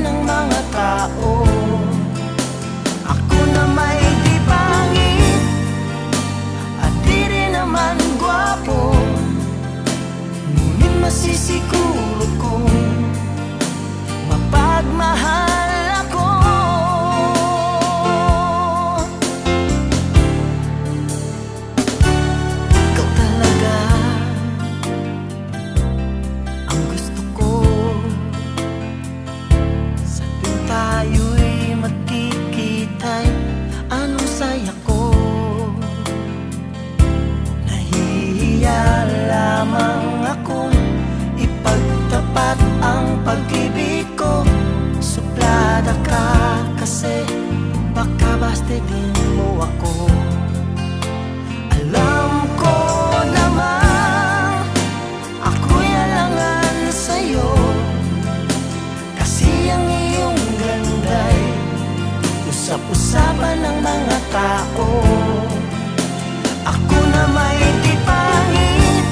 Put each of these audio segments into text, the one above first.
ng mga tao. Ako na may dibangin At di rin naman gwapo. Ngunit masisiguro kong Mapagmahal Baka bastidin mo ako. Alam ko naman Ako'y alangan sa'yo. Kasi ang iyong ganda'y Usap-usapan ng mga tao. Ako na may di pangit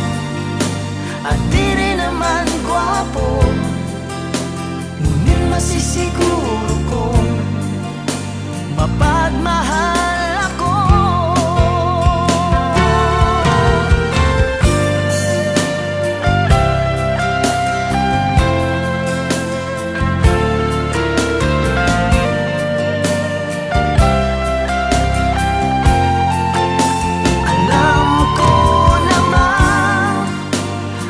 At di rin naman gwapo. Ngunit masisiguro kong Mapagmahal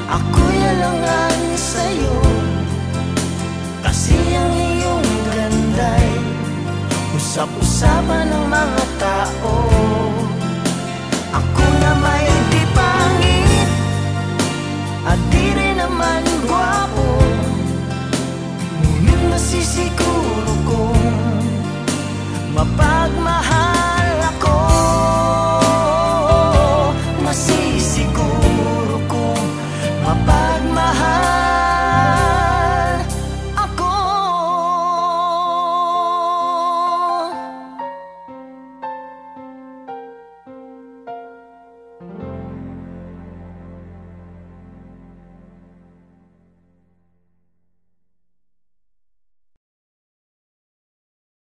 Ako'y alangan sa'yo. Kasi ang iyong ganda'y Usap-usapan ng mga tao